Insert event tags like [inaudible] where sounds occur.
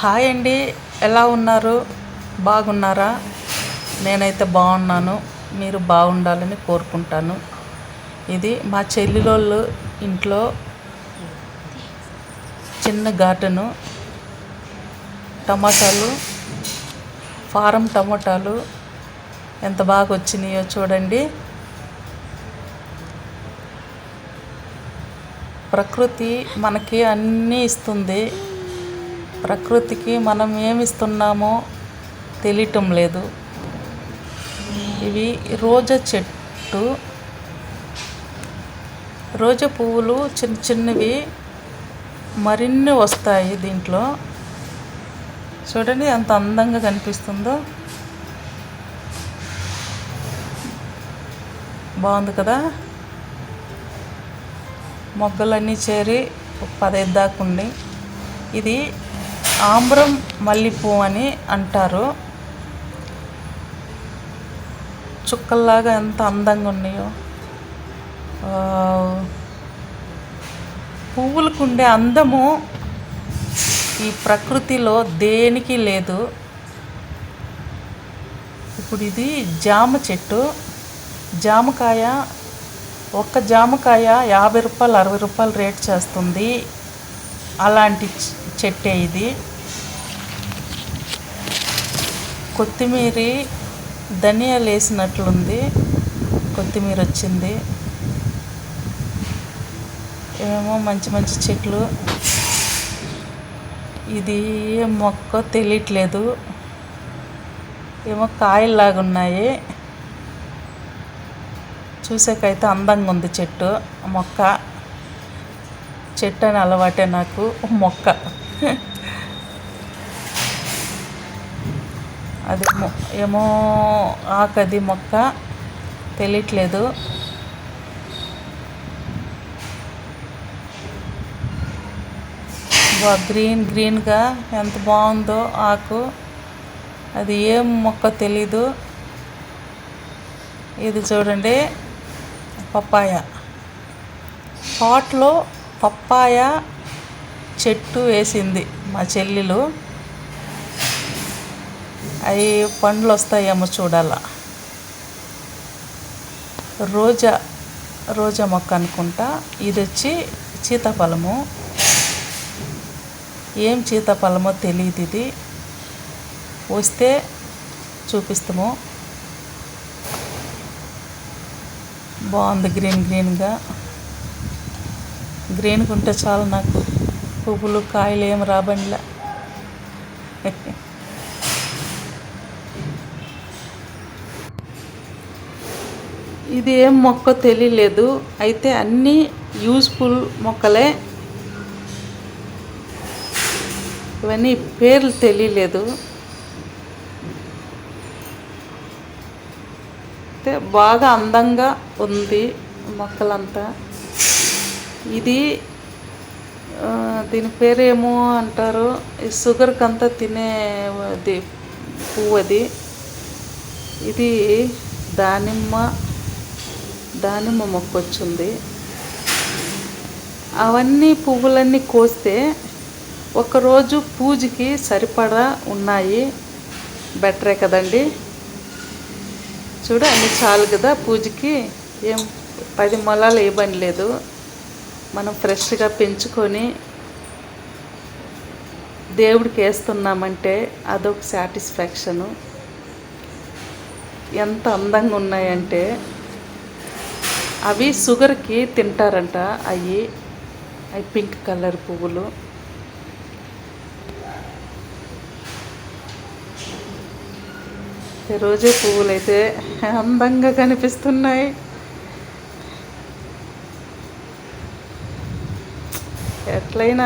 Hi అండి. ఎలా ఉన్నారు? బాగున్నారా? నేనైతే బాగున్నాను. మీరు బాగుండాలని కోరుకుంటాను. ఇది మా చెల్లిలోళ్ళు ఇంట్లో చిన్న గార్డెను. టమాటాలు ఫారం టమాటాలు ఎంత బాగా వచ్చినాయో చూడండి. ప్రకృతి మనకి అన్నీ ఇస్తుంది. ప్రకృతికి మనం ఏమిస్తున్నామో తెలియటం లేదు. ఇవి రోజా చెట్టు. రోజా పువ్వులు చిన్న చిన్నవి మరిన్ని వస్తాయి దీంట్లో. చూడండి ఎంత అందంగా కనిపిస్తుందో. బాగుంది కదా? మొగ్గలన్నీ చేరి ఒక పదహైదు దాకా ఉండి ఇది ఆమ్రం మల్లెపూ అని అంటారు. చుక్కల్లాగా ఎంత అందంగా ఉన్నాయో. పువ్వులకు ఉండే అందము ఈ ప్రకృతిలో దేనికి లేదు. ఇప్పుడు ఇది జామ చెట్టు. జామకాయ ఒక్క జామకాయ యాభై రూపాయలు అరవై రూపాయలు రేట్ చేస్తుంది. అలాంటి చెట్టే ఇది. కొత్తిమీర ధనియాలు వేసినట్లుంది కొత్తిమీర వచ్చింది. ఏమేమో మంచి మంచి చెట్లు. ఇది ఏ మొక్క తెలియట్లేదు. ఏమో కాయల్లాగా ఉన్నాయి చూసాకైతే అందంగా ఉంది చెట్టు మొక్క. చెట్టు అని అలవాటే నాకు మొక్క. అది మొ- ఏమో ఆకది మొక్క తెలియట్లేదు. గ్రీన్ గ్రీన్గా ఎంత బాగుందో ఆకు. అది ఏం మొక్క తెలీదు. ఇది చూడండి పప్పాయ. పాట్లో పప్పాయ చెట్టు వేసింది మా చెల్లెలు. అవి పండ్లు వస్తాయేమో చూడాల. రోజా రోజా మొక్క అనుకుంటా ఇది వచ్చి సీతాఫలము ఏం సీతాఫలమో తెలియదు ఇది. వస్తే చూపిస్తాము. బాగుంది గ్రీన్ గ్రీన్గా. గ్రీన్గా ఉంటే చాలు నాకు పువ్వులు కాయలు ఏం రాబండిలే. [laughs] ఇది ఏం మొక్క తెలియలేదు. అయితే అన్నీ యూజ్ఫుల్ మొక్కలే. ఇవన్నీ పేర్లు తెలియలేదు. అయితే బాగా అందంగా ఉంది మొక్కలంతా. ఇది దీని పేరేమో అంటారు. ఈ షుగర్కి అంతా తినే అది పువ్వు అది. ఇది దానిమ్మ దానిమ్మ మొక్క వచ్చింది. అవన్నీ పువ్వులన్నీ కోస్తే ఒకరోజు పూజకి సరిపడా ఉన్నాయి. బెటరే కదండి. చూడు అన్ని చాలు కదా పూజకి. ఏం పది మొలాలు ఇవ్వని లేదు. మనం ఫ్రెష్గా పెంచుకొని దేవుడికి వేస్తున్నామంటే అదొక సాటిస్ఫాక్షను. ఎంత అందంగా ఉన్నాయంటే అవి షుగర్కి తింటారంట. అవి అవి పింక్ కలర్ పువ్వులు. ఈ రోజే పువ్వులు అయితే అందంగా కనిపిస్తున్నాయి. ఎట్లయినా